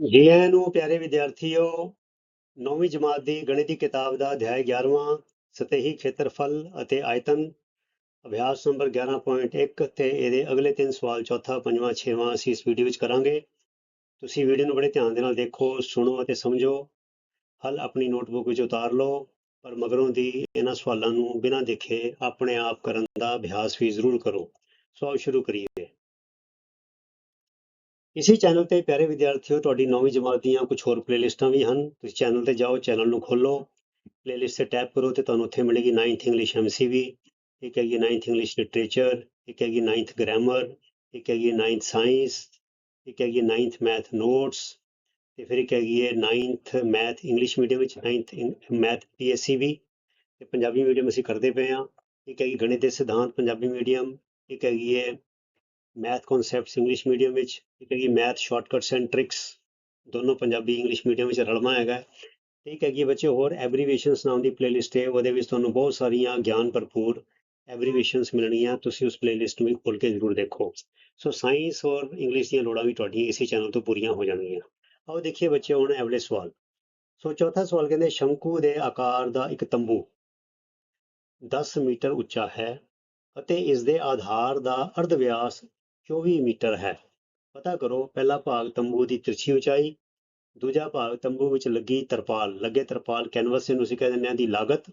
ਜੀ ਆਇਆਂ ਨੂੰ, ਪਿਆਰੇ ਵਿਦਿਆਰਥੀਓ, ਨੌਵੀਂ ਜਮਾਤ ਦੀ ਗਣਿਤ ਦੀ ਕਿਤਾਬ ਦਾ ਅਧਿਆਇ 11ਵਾਂ ਸਤਹੀ ਖੇਤਰਫਲ ਅਤੇ ਆਇਤਨ, ਅਭਿਆਸ ਨੰਬਰ 11.1 ਤੇ ਇਹਦੇ ਅਗਲੇ ਤਿੰਨ ਸਵਾਲ ਚੌਥਾ, ਪੰਜਵਾਂ, ਛੇਵਾਂ ਅਸੀਂ ਇਸ ਵੀਡੀਓ ਵਿੱਚ ਕਰਾਂਗੇ। ਤੁਸੀਂ ਵੀਡੀਓ ਨੂੰ ਬੜੇ ਧਿਆਨ ਦੇ ਨਾਲ ਦੇਖੋ, ਸੁਣੋ ਅਤੇ ਸਮਝੋ। ਹੱਲ ਆਪਣੀ ਨੋਟਬੁੱਕ ਵਿੱਚ ਉਤਾਰ ਲਓ, ਪਰ ਮਗਰੋਂ ਦੀ ਇਹਨਾਂ ਸਵਾਲਾਂ ਨੂੰ ਬਿਨਾਂ ਦੇਖੇ ਆਪਣੇ ਆਪ ਕਰਨ ਦਾ ਅਭਿਆਸ ਵੀ ਜ਼ਰੂਰ ਕਰੋ। ਸੋ ਆਓ ਸ਼ੁਰੂ ਕਰੀਏ। ਇਸੇ ਚੈਨਲ ਤੇ ਪਿਆਰੇ ਵਿਦਿਆਰਥੀਓ, ਤੁਹਾਡੀ ਨੌਵੀਂ ਜਮਾਤ ਦੀਆਂ ਕੁਝ ਹੋਰ ਪਲੇਲਿਸਟਾਂ ਵੀ ਹਨ। ਤੁਸੀਂ ਚੈਨਲ ਤੇ ਜਾਓ, ਚੈਨਲ ਨੂੰ ਖੋਲੋ ਪਲੇਲਿਸਟ ਤੇ ਟੈਪ ਕਰੋ ਤੇ ਤੁਹਾਨੂੰ ਉੱਥੇ ਮਿਲੇਗੀ 9th ਇੰਗਲਿਸ਼ ਐਮਸੀਵੀ ਇੱਕ ਹੈਗੀ 9th ਇੰਗਲਿਸ਼ ਲਿਟਰੇਚਰ ਇੱਕ ਹੈਗੀ 9th ਗ੍ਰਾਮਰ ਇੱਕ ਹੈਗੀ 9th ਸਾਇੰਸ ਇੱਕ ਹੈਗੀ 9th ਮੈਥ ਨੋਟਸ ਤੇ ਫਿਰ ਇੱਕ ਹੈਗੀ ਹੈ 9th ਮੈਥ ਇੰਗਲਿਸ਼ ਮੀਡੀਅਮ ਵਿੱਚ 9th ਮੈਥ ਪੀਐਸਸੀ ਵੀ ਤੇ ਪੰਜਾਬੀ ਮੀਡੀਅਮ ਅਸੀਂ ਕਰਦੇ ਪਏ ਹਾਂ। ਇੱਕ ਹੈਗੀ ਗਣਿਤ ਦੇ ਸਿਧਾਂਤ, ਪੰਜਾਬੀ ਮੀਡੀਅਮ ਇੱਕ ਹੈਗੀ ਹੈ ਮੈਥ ਕਨਸੈਪਟਸ ਇੰਗਲਿਸ਼ ਮੀਡੀਅਮ ਵਿੱਚ ਠੀਕ ਹੈ ਜੀ ਮੈਥ ਸ਼ਾਰਟਕਟਸ ਐਂਡ ਟ੍ਰਿਕਸ ਦੋਨੋਂ ਪੰਜਾਬੀ ਇੰਗਲਿਸ਼ ਮੀਡੀਅਮ ਵਿੱਚ ਰਲਮਾ ਹੈਗਾ। ਠੀਕ ਹੈ। ਜੀ ਬੱਚੇ ਹੋਰ ਐਬਰੀਵੇਸ਼ਨਸ ਨਾਮ ਦੀ ਪਲੇਲਿਸਟ ਹੈ, ਉਹਦੇ ਵਿੱਚ ਤੁਹਾਨੂੰ ਬਹੁਤ ਸਾਰੀਆਂ ਗਿਆਨ ਭਰਪੂਰ ਐਬਰੀਵੇਸ਼ਨਸ ਮਿਲਣਗੀਆਂ, ਤੁਸੀਂ ਉਸ ਪਲੇਲਿਸਟ ਨੂੰ ਵੀ ਖੋਲ ਕੇ ਜ਼ਰੂਰ ਦੇਖੋ। ਸੋ ਸਾਇੰਸ ਔਰ ਇੰਗਲਿਸ਼ ਦੀਆਂ ਲੋੜਾਂ ਵੀ ਤੁਹਾਡੀਆਂ ਇਸੇ ਚੈਨਲ ਤੋਂ ਪੂਰੀਆਂ ਹੋ ਜਾਣਗੀਆਂ। ਆਓ ਦੇਖੀਏ ਬੱਚੇ ਹੁਣ ਅਗਲੇ ਸਵਾਲ। ਸੋ ਚੌਥਾ ਸਵਾਲ ਕਹਿੰਦੇ, ਸ਼ੰਕੂ ਦੇ ਆਕਾਰ ਦਾ ਇੱਕ ਤੰਬੂ 10 ਮੀਟਰ ਉੱਚਾ ਹੈ ਅਤੇ ਇਸ ਦੇ ਆਧਾਰ ਦਾ ਅਰਧ ਵਿਆਸ 24 ਮੀਟਰ ਹੈ। ਪਤਾ ਕਰੋ, ਪਹਿਲਾ ਭਾਗ ਤੰਬੂ ਦੀ ਤਿਰਛੀ ਉਚਾਈ, ਦੂਜਾ ਭਾਗ ਤੰਬੂ ਵਿੱਚ ਲੱਗੀ ਤਰਪਾਲ। ਲੱਗੇ ਤਰਪਾਲ ਕੈਨਵਸ ਨੂੰ ਅਸੀਂ ਕਹਿ ਦਿੰਦੇ ਹਾਂ ਦੀ ਲਾਗਤ,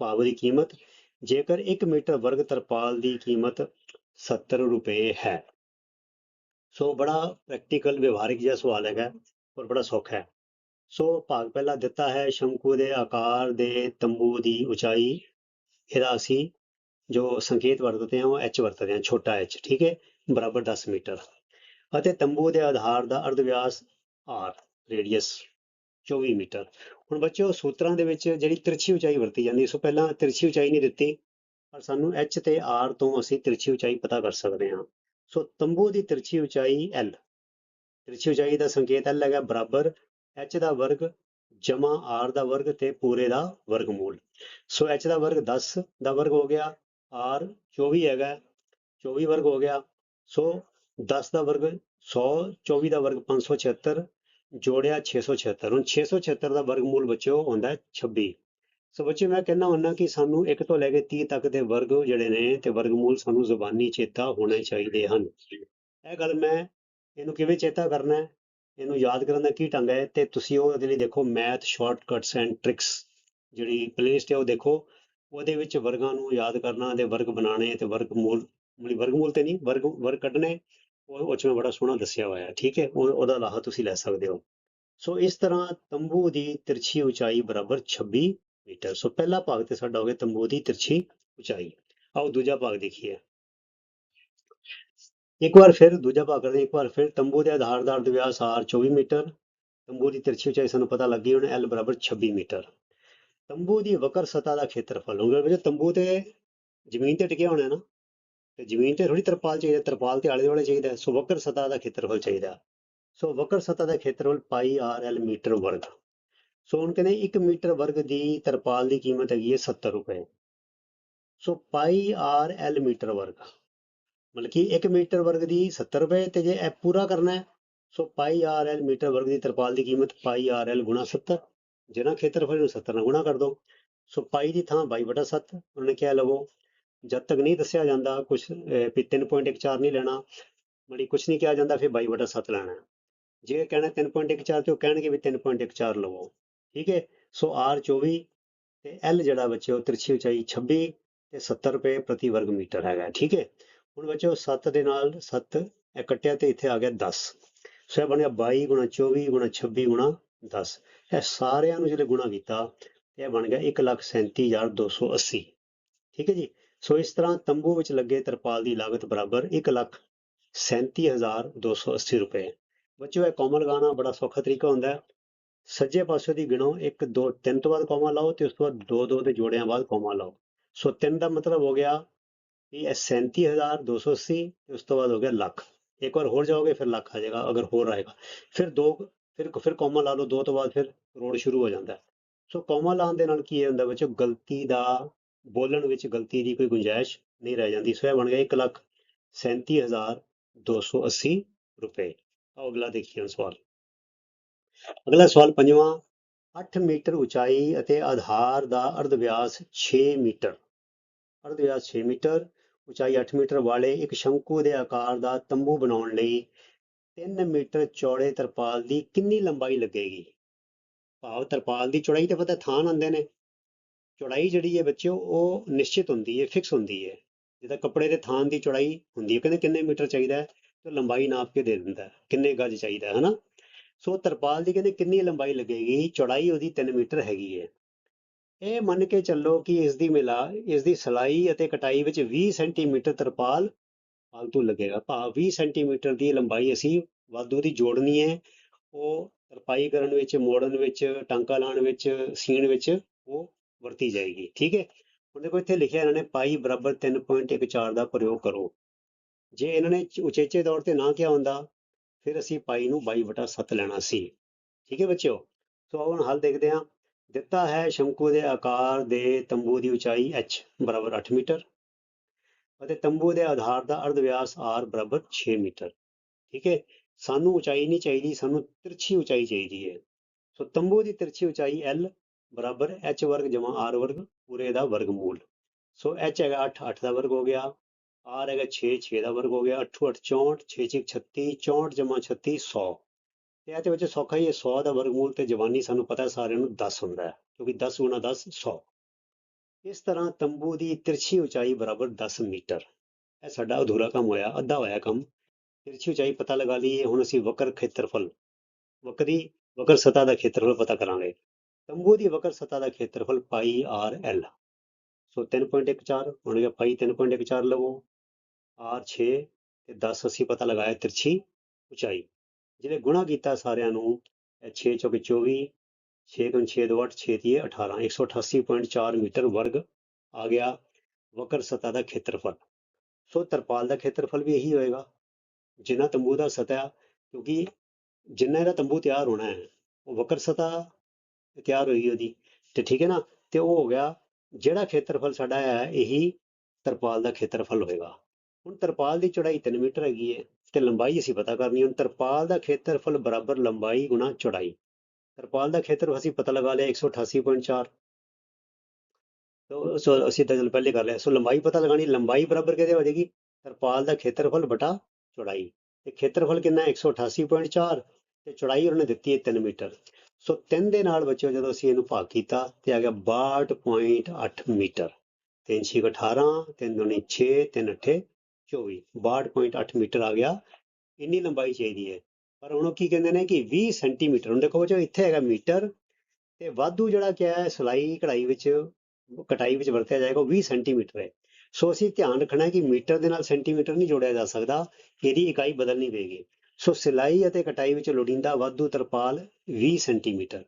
ਭਾਵ ਦੀ ਕੀਮਤ। ਜੇਕਰ 1 ਮੀਟਰ ਵਰਗ ਤਰਪਾਲ ਦੀ ਕੀਮਤ 70 ਰੁਪਏ ਹੈ। ਸੋ ਬੜਾ ਪ੍ਰੈਕਟੀਕਲ ਵਿਵਹਾਰਿਕ ਜਿਹਾ ਸਵਾਲ ਹੈਗਾ ਔਰ ਬੜਾ ਸੌਖਾ ਹੈ। ਸੋ ਭਾਗ ਪਹਿਲਾ ਦਿੱਤਾ ਹੈ ਸ਼ੰਕੂ ਦੇ ਆਕਾਰ ਦੇ ਤੰਬੂ ਦੀ ਉਚਾਈ। ਇਹਦਾ ਅਸੀਂ ਜੋ ਸੰਕੇਤ ਵਰਤਦੇ ਹਾਂ ਉਹ h ਵਰਤਦੇ ਹਾਂ, ਛੋਟਾ h, ਠੀਕ ਹੈ? ਬਰਾਬਰ 10 ਮੀਟਰ। ਅਤੇ ਤੰਬੂ ਦੇ ਆਧਾਰ ਦਾ ਅਰਧ ਵਿਆਸ r ਰੇਡੀਅਸ 24 ਮੀਟਰ। ਹੁਣ ਬੱਚਿਓ, ਸੂਤਰਾਂ ਦੇ ਵਿੱਚ ਜਿਹੜੀ ਤਿਰਛੀ ਉਚਾਈ ਵਰਤੀ ਜਾਂਦੀ, ਸੋ ਪਹਿਲਾਂ ਤਿਰਛੀ ਉਚਾਈ ਨਹੀਂ ਦਿੱਤੀ, ਪਰ ਸਾਨੂੰ h ਤੇ r ਤੋਂ ਅਸੀਂ ਤਿਰਛੀ ਉਚਾਈ ਪਤਾ ਕਰ ਸਕਦੇ ਹਾਂ। ਸੋ ਤੰਬੂ ਦੀ ਤਿਰਛੀ ਉਚਾਈ l ਤਿਰਛੀ ਉਚਾਈ ਦਾ ਸੰਕੇਤ l ਹੈਗਾ ਬਰਾਬਰ h ਦਾ ਵਰਗ ਜਮਾ r ਦਾ ਵਰਗ ਤੇ ਪੂਰੇ ਦਾ ਵਰਗਮੂਲ। ਸੋ h ਦਾ ਵਰਗ 10 ਦਾ ਵਰਗ ਹੋ ਗਿਆ, r 24 ਹੈਗਾ 24 ਵਰਗ ਹੋ ਗਿਆ ਸੋ 10 ਦਾ ਵਰਗ 100 24 ਦਾ ਵਰਗ 576 ਜੋੜਿਆ 676 ਹੁਣ 676 ਦਾ ਵਰਗਮੂਲ ਬੱਚਿਓ ਹੁੰਦਾ ਹੈ 26 ਸੋ ਬੱਚੇ ਮੈਂ ਕਹਿੰਦਾ ਹੁੰਨਾ ਕਿ ਸਾਨੂੰ 1 ਤੋਂ ਲੈ ਕੇ 30 ਤੱਕ ਦੇ ਵਰਗ ਜਿਹੜੇ ਨੇ ਤੇ ਵਰਗਮੂਲ ਸਾਨੂੰ ਜ਼ੁਬਾਨੀ ਚੇਤਾ ਹੋਣੇ ਚਾਹੀਦੇ ਹਨ। ਇਹ ਗੱਲ ਮੈਂ ਇਹਨੂੰ ਕਿਵੇਂ ਚੇਤਾ ਕਰਨਾ ਹੈ? ਇਹਨੂੰ ਯਾਦ ਕਰਨ ਦਾ ਕੀ ਢੰਗ ਹੈ? ਤੇ ਤੁਸੀਂ ਉਹ ਉਹਦੇ ਲਈ ਦੇਖੋ ਮੈਥ ਸ਼ਾਰਟਕਟਸ ਐਂਡ ਟ੍ਰਿਕਸ। ਜਿਹੜੀ ਪਲੇਲਿਸਟ ਹੈ ਉਹ ਦੇਖੋ। ਉਹਦੇ ਵਿੱਚ ਵਰਗਾਂ ਨੂੰ ਯਾਦ ਕਰਨਾ ਤੇ ਵਰਗ ਬਣਾਉਣੇ ਤੇ ਵਰਗਮੂਲ ਮਤਲਬ ਵਰਗਮੂਲ ਤੇ ਨਹੀਂ, ਵਰਗ ਵਰਗ ਕੱਢਣੇ, ਉਹ ਉਹ 'ਚ ਮੈਂ ਬੜਾ ਸੋਹਣਾ ਦੱਸਿਆ ਹੋਇਆ ਹੈ ਠੀਕ ਹੈ? ਉਹ, ਉਹਦਾ ਲਾਹਾ ਤੁਸੀਂ ਲੈ ਸਕਦੇ ਹੋ। ਸੋ ਇਸ ਤਰ੍ਹਾਂ ਤੰਬੂ ਦੀ ਤਿਰਛੀ ਉਚਾਈ ਬਰਾਬਰ 26 ਮੀਟਰ। ਸੋ ਪਹਿਲਾ ਭਾਗ ਤੇ ਸਾਡਾ ਹੋ ਗਿਆ ਤੰਬੂ ਦੀ ਤਿਰਛੀ ਉਚਾਈ। ਆਓ ਦੂਜਾ ਭਾਗ ਦੇਖੀਏ। ਇੱਕ ਵਾਰ ਫਿਰ, ਦੂਜਾ ਭਾਗ ਕਰਦੇ ਇੱਕ ਵਾਰ ਫਿਰ। ਤੰਬੂ ਦੇ ਆਧਾਰ ਦਾ ਅਰਧ ਵਿਆਸ r 24 ਮੀਟਰ। ਤੰਬੂ ਦੀ ਤਿਰਛੀ ਉਚਾਈ ਸਾਨੂੰ ਪਤਾ ਲੱਗੀ ਹੁਣ l ਬਰਾਬਰ 26 ਮੀਟਰ। ਤੰਬੂ ਦੀ ਵਕਰ ਸਤਾ ਦਾ ਖੇਤਰਫਲ। ਹੋਊਗਾ ਵਿੱਚ ਤੰਬੂ ਤੇ ਜ਼ਮੀਨ ਤੇ ਟਿਕਿਆ ਹੋਣਾ ਨਾ ਤੇ ਜ਼ਮੀਨ ਤੇ ਥੋੜੀ ਤਰਪਾਲ ਚਾਹੀਦਾ ਤਰਪਾਲ ਤੇ ਆਲੇ ਦੁਆਲੇ ਚਾਹੀਦਾ ਸੋ ਵਕਰ ਸਤ੍ਹਾ ਦਾ ਖੇਤਰਫਲ ਚਾਹੀਦਾ ਸੋ ਵਕਰ ਸਤ੍ਹਾ ਦਾ ਖੇਤਰਫਲ ਪਾਈ ਆਰ ਐਲ ਮੀਟਰ ਵਰਗ। ਸੋ ਹੁਣ ਕਹਿੰਦੇ 1 ਮੀਟਰ ਵਰਗ ਦੀ ਤਰਪਾਲ ਦੀ ਕੀਮਤ ਹੈਗੀ ਹੈ 70 ਰੁਪਏ। So pi R L metre ਵਰਗ। ਮਤਲਬ ਕਿ 1 ਮੀਟਰ ਵਰਗ ਦੀ 70 ਰੁਪਏ ਤੇ ਜੇ ਇਹ ਪੂਰਾ ਕਰਨਾ ਹੈ, so pi R L metre ਵਰਗ ਦੀ ਤਰਪਾਲ ਦੀ ਕੀਮਤ ਪਾਈ ਆਰ ਐਲ ਗੁਣਾ 70 ਜਿਹਨਾਂ ਖੇਤਰਫਲ ਨੂੰ 70 ਨਾਲ ਗੁਣਾ ਕਰ ਦੋ ਸੋ ਪਾਈ ਦੀ ਥਾਂ 22 ਬਟਾ 7 ਉਹਨੇ ਕਿਹਾ ਲਵੋ ਜਦ ਤੱਕ ਨਹੀਂ ਦੱਸਿਆ ਜਾਂਦਾ ਕੁਝ ਵੀ 3.14 ਨਹੀਂ ਲੈਣਾ, ਮੜੀ ਕੁਝ ਨਹੀਂ ਕਿਹਾ ਜਾਂਦਾ, ਫਿਰ 22 ਬਟਾ 7 ਲੈਣਾ। ਜੇ ਕਹਿਣਾ 3.14 ਤੇ ਉਹ ਕਹਿਣਗੇ ਵੀ 3.14 ਲਵੋ। ਠੀਕ ਹੈ? ਸੋ ਆਰ 24 ਤੇ ਐਲ ਜਿਹੜਾ ਬੱਚਿਓ, ਤਿਰਛੀ ਉਚਾਈ 26 ਤੇ 70 ਰੁਪਏ ਪ੍ਰਤੀ ਵਰਗ ਮੀਟਰ ਹੈਗਾ। ਠੀਕ ਹੈ? ਹੁਣ ਬੱਚਿਓ 7 ਦੇ ਨਾਲ 7 ਇਹ ਕੱਟਿਆ ਤੇ ਇੱਥੇ ਆ ਗਿਆ 10 ਸੋ ਇਹ ਬਣ ਗਿਆ 22 ਗੁਣਾ 24 ਗੁਣਾ 26 ਗੁਣਾ 10 ਇਹ ਸਾਰਿਆਂ ਨੂੰ ਜਿਹੜੇ ਗੁਣਾ ਕੀਤਾ, ਇਹ ਬਣ ਗਿਆ 137280 ਠੀਕ ਹੈ ਜੀ? ਸੋ ਇਸ ਤਰ੍ਹਾਂ ਤੰਬੂ ਵਿੱਚ ਲੱਗੇ ਤਰਪਾਲ ਦੀ ਲਾਗਤ ਬਰਾਬਰ 137280 ਰੁਪਏ। ਬੱਚਿਓ, ਇਹ ਕੋਮਾ ਲਗਾਉਣਾ ਬੜਾ ਸੌਖਾ ਤਰੀਕਾ ਹੁੰਦਾ ਹੈ। ਸੱਜੇ ਪਾਸੇ ਦੀ ਗਿਣੋ 1 2 3 ਤੋਂ ਬਾਅਦ ਕੋਮਾ ਲਾਓ ਤੇ ਉਸ ਤੋਂ ਬਾਅਦ 2 2 ਦੇ ਜੋੜਿਆਂ ਬਾਅਦ ਕੋਮਾ ਲਾਓ। ਸੋ 3 ਦਾ ਮਤਲਬ ਹੋ ਗਿਆ ਵੀ ਇਹ 37280 ਤੇ ਉਸ ਤੋਂ ਬਾਅਦ ਹੋ ਗਿਆ ਲੱਖ। ਇੱਕ ਵਾਰ ਹੋਰ ਜਾਓਗੇ ਫਿਰ ਲੱਖ ਆ ਜਾਏਗਾ, ਅਗਰ ਹੋਰ ਆਏਗਾ। ਫਿਰ ਦੋ, ਫਿਰ ਫਿਰ ਕੋਮਾ ਲਾ ਲਓ, ਦੋ ਤੋਂ ਬਾਅਦ ਫਿਰ ਕਰੋੜ ਸ਼ੁਰੂ ਹੋ ਜਾਂਦਾ। ਸੋ ਕੋਮਾ ਲਾਉਣ ਦੇ ਨਾਲ ਕੀ ਹੁੰਦਾ ਬੱਚੋ ਗਲਤੀ ਦਾ ਬੋਲਣ ਵਿੱਚ ਗਲਤੀ ਦੀ ਕੋਈ ਗੁੰਜਾਇਸ਼ ਨਹੀਂ ਰਹਿ ਜਾਂਦੀ। ਸੋ ਇਹ ਬਣ ਗਿਆ 1 ਲੱਖ 37280 ਰੁਪਏ। ਆਓ ਅਗਲਾ ਦੇਖੀਏ ਸਵਾਲ। ਅਗਲਾ ਸਵਾਲ ਪੰਜਵਾਂ 8 ਮੀਟਰ ਉਚਾਈ ਅਤੇ ਆਧਾਰ ਦਾ ਅਰਧ ਵਿਆਸ 6 ਮੀਟਰ। ਅਰਧ ਵਿਆਸ 6 ਮੀਟਰ, ਉਚਾਈ 8 ਮੀਟਰ ਵਾਲੇ ਇੱਕ ਸ਼ੰਕੂ ਦੇ ਆਕਾਰ ਦਾ ਤੰਬੂ ਬਣਾਉਣ ਲਈ 3 ਮੀਟਰ ਚੌੜੇ ਤਰਪਾਲ ਦੀ ਕਿੰਨੀ ਲੰਬਾਈ ਲੱਗੇਗੀ? ਭਾਵ ਤਰਪਾਲ ਦੀ ਚੌੜਾਈ ਤੇ ਪਤਾ ਥਾਂ ਆਉਂਦੇ ਨੇ। ਚੌੜਾਈ ਜਿਹੜੀ ਹੈ ਬੱਚਿਓ, ਉਹ ਨਿਸ਼ਚਿਤ ਹੁੰਦੀ ਹੈ ਫਿਕਸ ਹੁੰਦੀ ਹੈ। ਜਿੱਦਾਂ ਕੱਪੜੇ ਦੇ ਥਾਨ ਦੀ ਚੌੜਾਈ ਹੁੰਦੀ ਹੈ ਕਹਿੰਦੇ ਕਿੰਨੇ ਮੀਟਰ ਚਾਹੀਦਾ ਹੈ? ਤੇ ਲੰਬਾਈ ਨਾਪ ਕੇ ਦੇ ਦਿੰਦਾ ਕਿੰਨੇ ਗਜ ਚਾਹੀਦਾ ਹਨਾ? ਸੋ ਤਰਪਾਲ ਦੀ ਕਹਿੰਦੇ ਕਿੰਨੀ ਲੰਬਾਈ ਲੱਗੇਗੀ? ਚੌੜਾਈ ਉਹਦੀ 3 ਮੀਟਰ ਹੈਗੀ ਹੈ। ਇਹ ਮੰਨ ਕੇ ਚੱਲੋ ਕਿ ਇਸ ਦੀ ਮਿਲਾ, ਇਸ ਦੀ ਸਲਾਈ ਅਤੇ ਕਟਾਈ ਵਿੱਚ 20 ਸੈਂਟੀਮੀਟਰ ਤਰਪਾਲ ਫਾਲਤੂ ਲੱਗੇਗਾ। ਭਾਵ 20 ਸੈਂਟੀਮੀਟਰ ਦੀ ਲੰਬਾਈ ਅਸੀਂ ਵਾਧੂ ਦੀ ਜੋੜਨੀ ਹੈ। ਉਹ ਤਰਪਾਈ ਕਰਨ ਵਿੱਚ, ਮੋੜਨ ਵਿੱਚ, ਟਾਂਕਾ ਲਾਉਣ ਵਿੱਚ, ਸੀਣ ਵਿੱਚ, ਉਹ ਵਰਤੀ ਜਾਏਗੀ, ਠੀਕ ਹੈ? ਹੁਣ ਦੇਖੋ ਇੱਥੇ ਲਿਖਿਆ ਇਹਨਾਂ ਨੇ ਪਾਈ ਬਰਾਬਰ 3.14 ਦਾ ਪ੍ਰਯੋਗ ਕਰੋ। ਜੇ ਇਹਨਾਂ ਨੇ ਉਚੇਚੇ ਤੌਰ ਤੇ ਨਾ ਕਿਹਾ ਹੁੰਦਾ, ਫਿਰ ਅਸੀਂ ਪਾਈ ਨੂੰ 22 ਵਟਾ 7 ਲੈਣਾ ਸੀ। ਠੀਕ ਹੈ ਬੱਚਿਓ? ਸੋ ਹੁਣ ਹੱਲ ਦੇਖਦੇ ਹਾਂ। ਦਿੱਤਾ ਹੈ ਸ਼ੰਕੂ ਦੇ ਆਕਾਰ ਦੇ ਤੰਬੂ ਦੀ ਉਚਾਈ h, ਬਰਾਬਰ 8 ਮੀਟਰ ਅਤੇ ਤੰਬੂ ਦੇ ਆਧਾਰ ਦਾ ਅਰਧ ਵਿਆਸ r ਬਰਾਬਰ 6 ਮੀਟਰ। ਠੀਕ ਹੈ? ਸਾਨੂੰ ਉਚਾਈ ਨਹੀਂ ਚਾਹੀਦੀ, ਸਾਨੂੰ ਤਿਰਛੀ ਉਚਾਈ ਚਾਹੀਦੀ ਹੈ। ਸੋ ਤੰਬੂ ਦੀ ਤਿਰਛੀ ਉਚਾਈ l ਬਰਾਬਰ h ਵਰਗ ਜਮਾ r ਵਰਗ, ਪੂਰੇ ਦਾ ਵਰਗਮੂਲ ਸੋ h ਹੈਗਾ 8 8 ਦਾ ਵਰਗ ਹੋ ਗਿਆ। R ਹੈਗਾ 6 6 ਦਾ ਵਰਗ ਹੋ ਗਿਆ। 8 8 64 6 6 36 64 ਜਮਾ 36 100 ਤੇ ਇਹਦੇ ਵਿੱਚ ਸੌਖਾ ਹੀ ਹੈ 100 ਦਾ ਵਰਗਮੂਲ ਤੇ ਜਵਾਨੀ ਸਾਨੂੰ ਪਤਾ ਸਾਰਿਆਂ ਨੂੰ 10 ਹੁੰਦਾ ਹੈ, ਕਿਉਂਕਿ 10 ਗੁਣਾ 10 100 ਇਸ ਤਰ੍ਹਾਂ ਤੰਬੂ ਦੀ ਤਿਰਛੀ ਉਚਾਈ ਬਰਾਬਰ 10 ਮੀਟਰ। ਇਹ ਸਾਡਾ ਅਧੂਰਾ ਕੰਮ ਹੋਇਆ, ਅੱਧਾ ਹੋਇਆ ਕੰਮ। ਤਿਰਛੀ ਉਚਾਈ ਪਤਾ ਲਗਾ ਲਈਏ, ਹੁਣ ਅਸੀਂ ਵਕਰ ਖੇਤਰਫਲ, ਵਕਰੀ, ਵਕਰ ਸਤ੍ਹਾ ਦਾ ਖੇਤਰਫਲ ਪਤਾ ਕਰਾਂਗੇ। ਤੰਬੂ ਦੀ ਵਕਰ ਸਤ੍ਹਾ ਦਾ ਖੇਤਰਫਲ ਪਾਈ ਆਰ ਐਲ। ਸੋ 3.14 ਹੁਣ ਗਿਆ ਪਾਈ 3.14 ਲਵੋ। ਆਰ 6 ਤੇ 10 ਅਸੀਂ ਪਤਾ ਲਗਾਇਆ ਤਿਰਛੀ ਉਚਾਈ। ਜਿਹੜੇ ਗੁਣਾ ਕੀਤਾ ਸਾਰਿਆਂ ਨੂੰ, ਇਹ 6 ਚੌਕੇ 24 6 ਗੁਣ 6 ਦੋ 8 6 ਤੀਏ 18 188.4 ਮੀਟਰ ਵਰਗ ਆ ਗਿਆ ਵਕਰ ਸਤ੍ਹਾ ਦਾ ਖੇਤਰਫਲ। ਸੋ ਤਰਪਾਲ ਦਾ ਖੇਤਰਫਲ ਵੀ ਇਹੀ ਹੋਏਗਾ। ਜਿੰਨਾ ਤੰਬੂ ਦਾ ਸਤ੍ਹਾ ਕਿਉਂਕਿ ਜਿੰਨਾ ਇਹਦਾ ਤੰਬੂ ਤਿਆਰ ਹੋਣਾ ਹੈ, ਉਹ ਵਕਰ ਸਤ੍ਹਾ ਤਿਆਰ ਹੋਈ ਉਹਦੀ, ਤੇ ਠੀਕ ਹੈ ਨਾ? ਤੇ ਉਹ ਹੋ ਗਿਆ, ਜਿਹੜਾ ਖੇਤਰਫਲ ਸਾਡਾ ਹੈ ਇਹੀ ਤਰਪਾਲ ਦਾ ਖੇਤਰਫਲ ਹੋਏਗਾ। ਹੁਣ ਤਰਪਾਲ ਦੀ ਚੌੜਾਈ 3 ਮੀਟਰ ਹੈਗੀ ਹੈ, ਤੇ ਲੰਬਾਈ ਅਸੀਂ ਪਤਾ ਕਰਨੀ ਹੁਣ ਤਰਪਾਲ ਦਾ ਖੇਤਰਫਲ ਬਰਾਬਰ ਲੰਬਾਈ ਗੁਣਾ ਚੌੜਾਈ। ਤਰਪਾਲ ਦਾ ਖੇਤਰ ਅਸੀਂ ਪਤਾ ਲਗਾ ਲਿਆ 188.4 ਤੋ ਸੋ ਅਸੀਂ ਤਾਂ ਚਲੋ ਪਹਿਲੇ ਕਰ ਲਿਆ। ਸੋ ਲੰਬਾਈ ਪਤਾ ਲਗਾਣੀ ਲੰਬਾਈ ਬਰਾਬਰ ਕਿਹਦੇ ਹੋ ਜਾਏਗੀ ਤਰਪਾਲ ਦਾ ਖੇਤਰਫਲ ਬਟਾ ਚੌੜਾਈ। ਤੇ ਖੇਤਰਫਲ ਕਿੰਨਾ ਹੈ? 188.4 ਤੇ ਚੌੜਾਈ ਉਹਨੇ ਦਿੱਤੀ ਹੈ 3 ਮੀਟਰ। ਸੋ 3 ਦੇ ਨਾਲ ਬੱਚਿਓ, ਜਦੋਂ ਅਸੀਂ ਇਹਨੂੰ ਭਾਗ ਕੀਤਾ ਤੇ ਆ ਗਿਆ 62.8 ਮੀਟਰ। 3 ਛੇ 18 3 ਦੁਨੀ 6 3 ਅੱਠੇ 24 62.8 ਮੀਟਰ ਆ ਗਿਆ। ਇੰਨੀ ਲੰਬਾਈ ਚਾਹੀਦੀ ਹੈ। ਪਰ ਹੁਣ ਉਹ ਕੀ ਕਹਿੰਦੇ ਨੇ ਕਿ 20 ਸੈਂਟੀਮੀਟਰ। ਹੁਣ ਦੇਖੋ ਬੱਚੋ ਇੱਥੇ ਹੈਗਾ ਮੀਟਰ ਤੇ ਵਾਧੂ ਜਿਹੜਾ ਕਿਹਾ ਹੈ, ਸਿਲਾਈ ਕਢਾਈ ਵਿੱਚ, ਕਟਾਈ ਵਿੱਚ ਵਰਤਿਆ ਜਾਏਗਾ, ਉਹ 20 ਸੈਂਟੀਮੀਟਰ ਹੈ। ਸੋ ਅਸੀਂ ਧਿਆਨ ਰੱਖਣਾ ਹੈ ਕਿ ਮੀਟਰ ਦੇ ਨਾਲ ਸੈਂਟੀਮੀਟਰ ਨਹੀਂ ਜੋੜਿਆ ਜਾ ਸਕਦਾ। ਇਹਦੀ ਇਕਾਈ ਬਦਲਣੀ ਪਏਗੀ। ਸੋ ਸਿਲਾਈ ਅਤੇ ਕਟਾਈ ਵਿੱਚ ਲੋੜੀਂਦਾ ਵਾਧੂ ਤਰਪਾਲ 20 ਸੈਂਟੀਮੀਟਰ।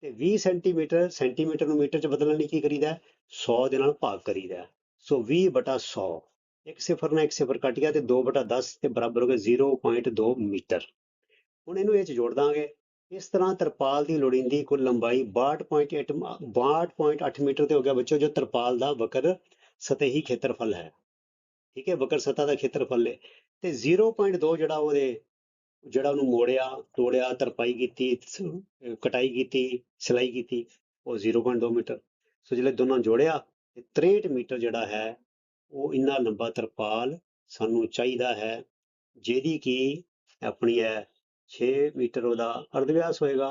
ਤੇ 20 ਸੈਂਟੀਮੀਟਰ ਸੈਂਟੀਮੀਟਰ ਨੂੰ ਮੀਟਰ ਚ ਬਦਲਣ ਲਈ ਕੀ ਕਰੀਦਾ ਹੈ? 100 ਦੇ ਨਾਲ ਭਾਗ ਕਰੀਦਾ ਸੋ 20 ਬਟਾ 100 ਇੱਕ ਸਿਫਰ ਨਾਲ ਇੱਕ ਸਿਫਰ ਕੱਟ ਗਿਆ ਤੇ 2 ਬਟਾ 10 ਤੇ ਬਰਾਬਰ ਹੋ ਗਿਆ 0.2 ਮੀਟਰ। ਹੁਣ ਇਹਨੂੰ ਇਹ ਚ ਜੋੜ ਦਾਂਗੇ। ਇਸ ਤਰ੍ਹਾਂ ਤਰਪਾਲ ਦੀ ਲੋੜੀਂਦੀ ਕੁੱਲ ਲੰਬਾਈ 62.8 ਮ- 62.8 ਮੀਟਰ ਤੇ ਹੋ ਗਿਆ। ਬੱਚੋ ਜੋ ਤਰਪਾਲ ਦਾ ਵਕਰ ਸਤਹੀ ਖੇਤਰਫਲ ਹੈ। ਠੀਕ ਹੈ, ਵਕਰ ਸਤਹ ਦਾ ਖੇਤਰਫਲ ਹੈ ਤੇ 0.2 ਜਿਹੜਾ ਉਹਦੇ ਜਿਹੜਾ ਉਹਨੂੰ ਮੋੜਿਆ, ਤੋੜਿਆ, ਤਰਪਾਈ ਕੀਤੀ ਕਟਾਈ ਕੀਤੀ, ਸਿਲਾਈ ਕੀਤੀ, ਉਹ 0.2 ਮੀਟਰ। ਸੋ ਜਿਹੜੇ ਦੋਨਾਂ ਜੋੜਿਆ, ਤੇ 63 ਮੀਟਰ ਜਿਹੜਾ ਹੈ, ਉਹ ਇੰਨਾ ਲੰਬਾ ਤਰਪਾਲ ਸਾਨੂੰ ਚਾਹੀਦਾ ਹੈ, ਜਿਹਦੀ ਕਿ ਆਪਣੀ ਹੈ 6 ਮੀਟਰ ਉਹਦਾ ਅਰਧ ਵਿਆਸ ਹੋਏਗਾ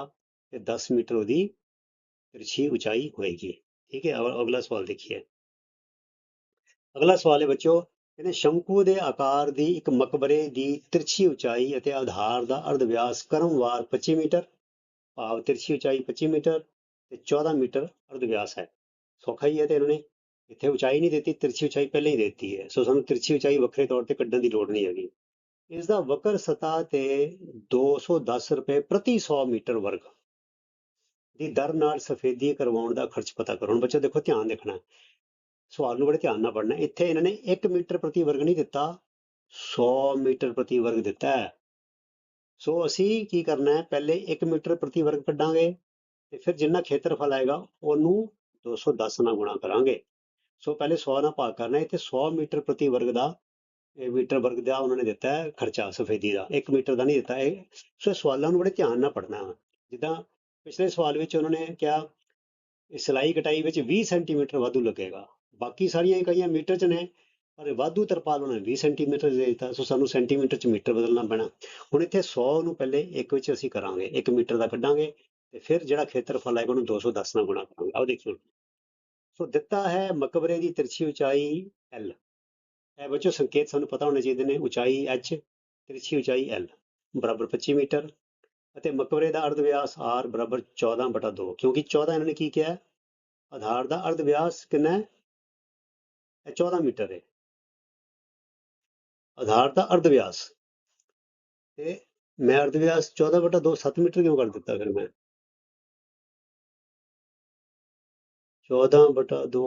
ਤੇ 10 ਮੀਟਰ ਉਹਦੀ ਤਿਰਛੀ ਉਚਾਈ ਹੋਏਗੀ। ਠੀਕ ਹੈ ਅਗਲਾ ਸਵਾਲ ਦੇਖੀਏ। ਅਗਲਾ ਸਵਾਲ ਹੈ ਬੱਚਿਓ ਕਹਿੰਦੇ ਸ਼ੰਕੂ ਦੇ ਆਕਾਰ ਦੀ ਇੱਕ ਮਕਬਰੇ ਦੀ ਤਿਰਛੀ ਉਚਾਈ ਅਤੇ ਆਧਾਰ ਦਾ ਅਰਧ ਵਿਆਸ ਕਰਮਵਾਰ 25 ਮੀਟਰ, ਭਾਵ ਤਿਰਛੀ ਉਚਾਈ 25 ਮੀਟਰ ਤੇ 14 ਮੀਟਰ ਅਰਧ ਵਿਆਸ ਹੈ। ਸੌਖਾ ਹੀ ਹੈ ਤੇ ਇਹਨਾਂ ਨੇ ਇੱਥੇ ਉਚਾਈ ਨਹੀਂ ਦਿੱਤੀ, ਤਿਰਛੀ ਉਚਾਈ ਪਹਿਲਾਂ ਹੀ ਦਿੱਤੀ ਹੈ। ਸੋ ਸਾਨੂੰ ਤਿਰਛੀ ਉਚਾਈ ਵੱਖਰੇ ਤੌਰ ਤੇ ਕੱਢਣ ਦੀ ਲੋੜ ਨਹੀਂ ਹੈਗੀ। ਇਸ ਦਾ ਵਕਰ ਸਤਹ ਤੇ 210 ਰੁਪਏ ਪ੍ਰਤੀ 100 ਮੀਟਰ ਵਰਗ ਦੀ ਦਰ ਨਾਲ ਸਫੇਦੀ ਕਰਵਾਉਣ ਦਾ ਖਰਚ ਪਤਾ ਕਰੋ। ਹੁਣ ਬੱਚੋ ਦੇਖੋ, ਧਿਆਨ ਦੇਖਣਾ। ਸਵਾਲ ਨੂੰ ਬੜੇ ਧਿਆਨ ਨਾਲ ਪੜ੍ਹਨਾ ਇੱਥੇ ਇਹਨਾਂ ਨੇ 1 ਮੀਟਰ ਪ੍ਰਤੀ ਵਰਗ ਨਹੀਂ ਦਿੱਤਾ 100 ਮੀਟਰ ਪ੍ਰਤੀ ਵਰਗ ਦਿੱਤਾ ਹੈ। ਸੋ ਅਸੀਂ ਕੀ ਕਰਨਾ ਹੈ, ਪਹਿਲੇ 1 ਮੀਟਰ ਪ੍ਰਤੀ ਵਰਗ ਕੱਢਾਂਗੇ ਤੇ ਫਿਰ ਜਿੰਨਾ ਖੇਤਰਫਲ ਆਏਗਾ ਉਹਨੂੰ 210 ਨਾਲ ਗੁਣਾ ਕਰਾਂਗੇ। ਸੋ ਪਹਿਲੇ 100 ਨਾਲ ਭਾਗ ਕਰਨਾ ਇੱਥੇ ਤੇ 100 ਮੀਟਰ ਪ੍ਰਤੀ ਵਰਗ ਦਾ, ਇਹ ਮੀਟਰ ਵਰਗ ਦਾ ਉਹਨਾਂ ਨੇ ਦਿੱਤਾ ਹੈ ਖਰਚਾ ਸਫੇਦੀ ਦਾ 1 ਮੀਟਰ ਦਾ ਨਹੀਂ ਦਿੱਤਾ ਇਹ। ਸੋ ਇਹ ਸਵਾਲਾਂ ਨੂੰ ਬੜੇ ਧਿਆਨ ਨਾਲ ਪੜ੍ਹਨਾ ਜਿੱਦਾਂ ਪਿਛਲੇ ਸਵਾਲ ਵਿੱਚ ਉਹਨਾਂ ਨੇ ਕਿਹਾ ਸਿਲਾਈ ਕਟਾਈ ਵਿੱਚ 20 ਸੈਂਟੀਮੀਟਰ ਵਾਧੂ ਲੱਗੇਗਾ। ਬਾਕੀ ਸਾਰੀਆਂ ਇਕਾਈਆਂ ਮੀਟਰ 'ਚ ਨੇ, ਪਰ ਵਾਧੂ ਤਰਪਾਲ ਉਹਨਾਂ ਨੇ 20 ਸੈਂਟੀਮੀਟਰ ਦੇ ਦਿੱਤਾ, ਸੋ ਸਾਨੂੰ ਸੈਂਟੀਮੀਟਰ 'ਚ ਮੀਟਰ ਬਦਲਣਾ ਪੈਣਾ। ਹੁਣ ਇੱਥੇ 100 ਨੂੰ ਪਹਿਲੇ ਇੱਕ ਵਿੱਚ ਅਸੀਂ ਕਰਾਂਗੇ 1 ਮੀਟਰ ਦਾ ਕੱਢਾਂਗੇ ਤੇ ਫਿਰ ਜਿਹੜਾ ਖੇਤਰਫਲ ਆਏਗਾ ਉਹਨੂੰ 210 ਨਾਲ ਗੁਣਾ ਕਰਾਂਗੇ। ਆਓ ਦੇਖੋ ਸੋ ਦਿੱਤਾ ਹੈ ਮਕਬਰੇ ਦੀ ਤਿਰਛੀ ਉਚਾਈ L ਇਹ ਬੱਚੋ ਸੰਕੇਤ ਸਾਨੂੰ ਪਤਾ ਹੋਣੇ ਚਾਹੀਦੇ ਨੇ, ਉਚਾਈ h, ਤਿਰਛੀ ਉਚਾਈ L, ਬਰਾਬਰ 25 ਮੀਟਰ ਅਤੇ ਮਕਬਰੇ ਦਾ ਅਰਧ ਵਿਆਸ r ਬਰਾਬਰ 14 ਬਟਾ 2 ਕਿਉਂਕਿ 14 ਇਹਨਾਂ ਨੇ ਕੀ ਕਿਹਾ? ਆਧਾਰ ਦਾ ਅਰਧ ਵਿਆਸ ਕਿੰਨਾ ਹੈ? ਇਹ 14 ਮੀਟਰ ਹੈ। ਆਧਾਰ ਦਾ ਅਰਧ ਵਿਆਸ ਤੇ ਮੈਂ ਅਰਧ ਵਿਆਸ 14 ਬਟਾ 2 7 ਮੀਟਰ ਕਿਉਂ ਕਰ ਦਿੱਤਾ ਫਿਰ ਮੈਂ? 14 ਬਟਾ 2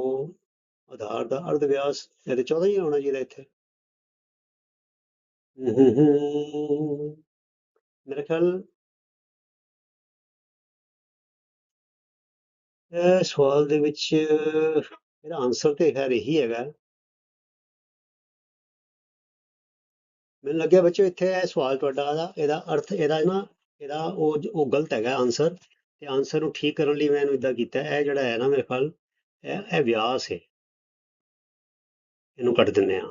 ਆਧਾਰ ਦਾ ਅਰਧ ਵਿਆਸ ਇਹਦੇ ਤੇ 14 ਹੀ ਹੋਣਾ ਚਾਹੀਦਾ ਇੱਥੇ। ਹੂੰ। ਮੇਰੇ ਖਿਆਲ ਇਹ ਸਵਾਲ ਦੇ ਵਿੱਚ ਇਹਦਾ ਆਨਸਰ ਤੇ ਖੈਰ ਇਹੀ ਹੈਗਾ। ਮੈਨੂੰ ਲੱਗਿਆ ਬੱਚੋ ਇੱਥੇ ਇਹ ਸਵਾਲ ਤੁਹਾਡਾ ਦਾ, ਇਹਦਾ ਅਰਥ, ਇਹਦਾ ਨਾ, ਇਹਦਾ ਉਹ ਉਹ ਗਲਤ ਹੈਗਾ ਆਨਸਰ ਤੇ ਆਨਸਰ ਨੂੰ ਠੀਕ ਕਰਨ ਲਈ ਮੈਂ ਇਹਨੂੰ ਇਦਾਂ ਕੀਤਾ, ਇਹ ਜਿਹੜਾ ਹੈ ਨਾ ਮੇਰੇ ਖਿਆਲ, ਇਹ ਇਹ ਵਿਆਸ ਹੈ। ਇਹਨੂੰ ਕੱਟ ਦਿੰਦੇ ਆ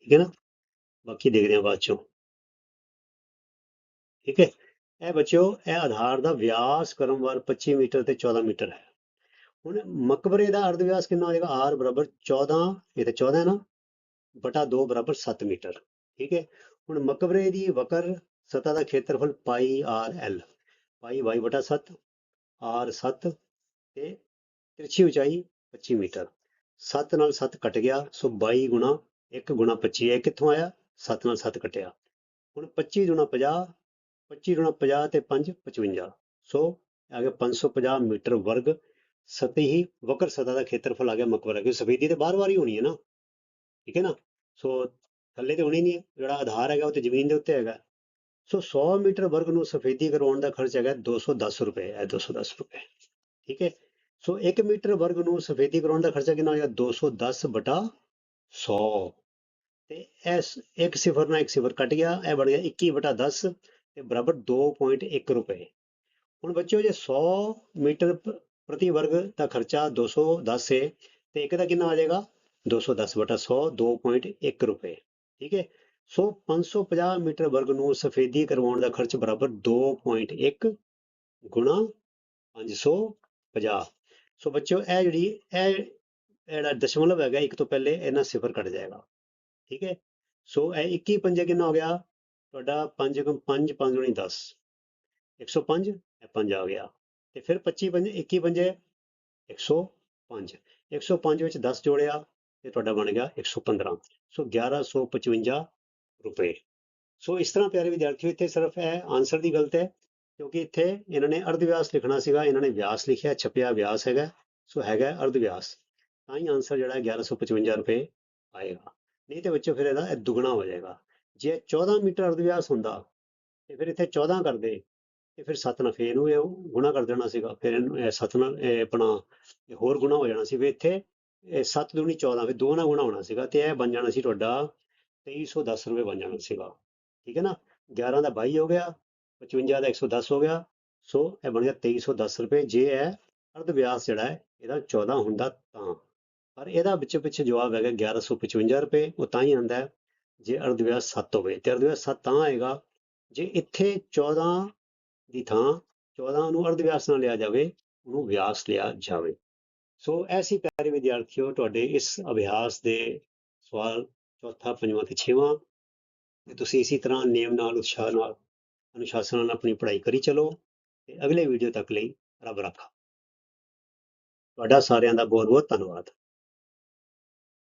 ਠੀਕ ਹੈ ਨਾ? ਬਾਕੀ ਦੇਖਦੇ ਹਾਂ ਬਾਅਦ ਚੋਂ। ਠੀਕ ਹੈ? ਇਹ ਬੱਚਿਓ, ਇਹ ਆਧਾਰ ਦਾ ਵਿਆਸ ਕਰਮਵਾਰ 25 ਮੀਟਰ ਤੇ 14 ਮੀਟਰ ਹੈ। ਹੁਣ ਮਕਬਰੇ ਦਾ ਅਰਧ ਵਿਆਸ ਕਿੰਨਾ ਹੋ ਜਾਏਗਾ r ਬਰਾਬਰ 14 ਇਹ ਤਾਂ 14 ਹੈ ਨਾ? ਬਟਾ 2 ਬਰਾਬਰ 7 ਮੀਟਰ, ਠੀਕ ਹੈ? ਹੁਣ ਮਕਬਰੇ ਦੀ ਵਕਰ ਸਤਹ ਦਾ ਖੇਤਰਫਲ pi R L, pi y ਬਟਾ 7 r 7 ਤੇ ਤਿਰਛੀ ਉਚਾਈ 25 ਮੀਟਰ। 7 ਨਾਲ 7 ਕੱਟ ਗਿਆ, ਸੋ 22 ਗੁਣਾ 1 ਗੁਣਾ 25 ਇਹ ਕਿੱਥੋਂ ਆਇਆ? 7 ਨਾਲ 7 ਕੱਟਿਆ ਹੁਣ 25 ਗੁਣਾ 50 25 ਗੁਣਾ 50 ਤੇ 5 55 ਸੋ, ਆ ਗਿਆ 550 ਮੀਟਰ ਵਰਗ। ਸਤਹੀ ਵਕਰ ਸਤਹ ਦਾ ਖੇਤਰਫਲ ਆ ਗਿਆ ਮਕਬਰਾ ਕਿ ਸਫੇਦੀ ਤੇ ਬਾਰ-ਬਾਰ ਹੀ ਹੋਣੀ ਹੈ ਨਾ। ਠੀਕ ਹੈ ਨਾ? ਸੋ, ਥੱਲੇ ਤੇ ਹੋਣੀ ਨਹੀਂ ਹੈ। ਜਿਹੜਾ ਆਧਾਰ ਹੈਗਾ ਉਹ ਤੇ ਜ਼ਮੀਨ ਦੇ ਉੱਤੇ ਹੈਗਾ। ਸੋ 100 ਮੀਟਰ ਵਰਗ ਨੂੰ ਸਫੇਦੀ ਕਰਵਾਉਣ ਦਾ ਖਰਚ ਹੈਗਾ 210 ਰੁਪਏ, ਇਹ 210 ਰੁਪਏ। ਠੀਕ ਹੈ? ਸੋ 1 ਮੀਟਰ ਵਰਗ ਨੂੰ ਸਫੇਦੀ ਕਰਵਾਉਣ ਦਾ ਖਰਚਾ ਕਿੰਨਾ ਹੋਏਗਾ 210 ਬਟਾ 100 ਤੇ ਇਸ, ਇੱਕ ਸਿਫਰ ਨਾਲ ਇੱਕ ਸਿਫਰ ਕੱਟ ਗਿਆ, ਇਹ ਬਣ ਗਿਆ 21 ਬਟਾ 10 ਤੇ ਬਰਾਬਰ 2.1 ਰੁਪਏ। ਹੁਣ ਬੱਚਿਓ ਜੇ 100 ਮੀਟਰ ਪ੍ਰਤੀ ਵਰਗ ਦਾ ਖਰਚਾ 210 ਹੈ ਤੇ ਇੱਕ ਦਾ ਕਿੰਨਾ ਆ ਜਾਏਗਾ? 210 ਬਟਾ 100 2.1 ਰੁਪਏ। ਠੀਕ ਹੈ ਸੋ 550 ਮੀਟਰ ਵਰਗ ਨੂੰ ਸਫੇਦੀ ਕਰਵਾਉਣ ਦਾ ਖਰਚ ਬਰਾਬਰ 2.1 ਗੁਣਾ 550 ਸੋ ਬੱਚਿਓ, ਇਹ ਜਿਹੜੀ, ਇਹ ਜਿਹੜਾ ਦਸ਼ਮਲਵ ਹੈਗਾ ਇੱਕ ਤੋਂ ਪਹਿਲੇ, ਇਹਨਾਂ ਸਿਫਰ ਕੱਟ ਜਾਏਗਾ। ਠੀਕ ਹੈ ਸੋ ਇਹ 21 ਪੰਜੇ ਕਿੰਨਾ ਹੋ ਗਿਆ? ਤੁਹਾਡਾ 5 5 5 ਗੁਣੀ 10 105 ਇਹ 5 ਆ ਗਿਆ। ਤੇ ਫਿਰ 25 ਪੰਜੇ 21 ਪੰਜੇ 105 105 ਵਿੱਚ 10 ਜੋੜਿਆ ਤੇ ਤੁਹਾਡਾ ਬਣ ਗਿਆ 115 ਸੋ 1155 ਰੁਪਏ। ਸੋ ਇਸ ਤਰ੍ਹਾਂ ਪਿਆਰੇ ਵਿਦਿਆਰਥੀਓ, ਇੱਥੇ ਸਿਰਫ ਇਹ ਆਨਸਰ ਦੀ ਗਲਤ ਹੈ, ਕਿਉਂਕਿ ਇੱਥੇ ਇਹਨਾਂ ਨੇ ਅਰਧ ਵਿਆਸ ਲਿਖਣਾ ਸੀਗਾ, ਇਹਨਾਂ ਨੇ ਵਿਆਸ ਲਿਖਿਆ, ਛਪਿਆ ਵਿਆਸ ਹੈਗਾ, ਸੋ ਹੈਗਾ ਅਰਧ ਵਿਆਸ ਤਾਂ ਹੀ ਆਨਸਰ ਜਿਹੜਾ ਹੈ 1155 ਰੁਪਏ ਆਏਗਾ। ਨਹੀਂ ਤੇ ਬੱਚੋ ਫਿਰ ਇਹਦਾ ਇਹ ਦੁੱਗਣਾ ਹੋ ਜਾਏਗਾ। ਜੇ 14 ਮੀਟਰ ਅਰਧ ਵਿਆਸ ਹੁੰਦਾ ਤੇ ਫਿਰ ਇੱਥੇ 14 ਕਰਦੇ ਤੇ ਫਿਰ 7 ਨਾਲ ਫੇਰ ਇਹਨੂੰ ਇਹ ਗੁਣਾ ਕਰ ਦੇਣਾ ਸੀਗਾ, ਫਿਰ ਇਹਨੂੰ 7 ਨਾਲ ਇਹ ਆਪਣਾ ਹੋਰ ਗੁਣਾ ਹੋ ਜਾਣਾ ਸੀ ਵੀ ਇੱਥੇ ਇਹ 7 ਦੂਣੀ 14 ਫਿਰ 2 ਨਾਲ ਗੁਣਾ ਹੋਣਾ ਸੀਗਾ ਤੇ ਇਹ ਬਣ ਜਾਣਾ ਸੀ ਤੁਹਾਡਾ 2310 ਰੁਪਏ ਬਣ ਜਾਣਾ ਸੀਗਾ, ਠੀਕ ਹੈ ਨਾ? 11 ਦਾ 22 ਹੋ ਗਿਆ 55 ਦਾ 110 ਹੋ ਗਿਆ, ਸੋ ਇਹ ਬਣ ਗਿਆ 2310 ਰੁਪਏ, ਜੇ ਇਹ ਅਰਧ ਵਿਆਸ ਜਿਹੜਾ ਹੈ, ਇਹਦਾ 14 ਹੁੰਦਾ ਤਾਂ। ਪਰ ਇਹਦਾ ਵਿੱਚ ਪਿੱਛੇ ਜਵਾਬ ਹੈਗਾ 1155 ਰੁਪਏ, ਉਹ ਤਾਂ ਹੀ ਆਂਦਾ ਜੇ ਅਰਧ ਵਿਆਸ 7 ਹੋਵੇ, ਤੇ ਅਰਧ ਵਿਆਸ 7 ਤਾਂ ਆਏਗਾ। ਜੇ ਇੱਥੇ 14 ਦੀ ਥਾਂ 14 ਨੂੰ ਅਰਧ ਵਿਆਸ ਨਾਲ ਲਿਆ ਜਾਵੇ, ਉਹਨੂੰ ਵਿਆਸ ਲਿਆ ਜਾਵੇ। ਸੋ ਐਸੀ ਪਿਆਰੇ ਵਿਦਿਆਰਥੀਓ, ਤੁਹਾਡੇ ਇਸ ਅਭਿਆਸ ਦੇ ਸਵਾਲ ਚੌਥਾ, ਪੰਜਵਾਂ ਤੇ ਛੇਵਾਂ ਤੇ ਤੁਸੀਂ ਇਸੇ ਤਰ੍ਹਾਂ ਨੇਮ ਨਾਲ, ਉਤਸ਼ਾਹ ਨਾਲ, ਅਨੁਸ਼ਾਸਨ ਨਾਲ ਆਪਣੀ ਪੜ੍ਹਾਈ ਕਰੀ ਚਲੋ ਤੇ ਅਗਲੇ ਵੀਡੀਓ ਤੱਕ ਲਈ ਰੱਬ ਰੱਖਾ। ਤੁਹਾਡਾ ਸਾਰਿਆਂ ਦਾ ਬਹੁਤ ਬਹੁਤ ਧੰਨਵਾਦ।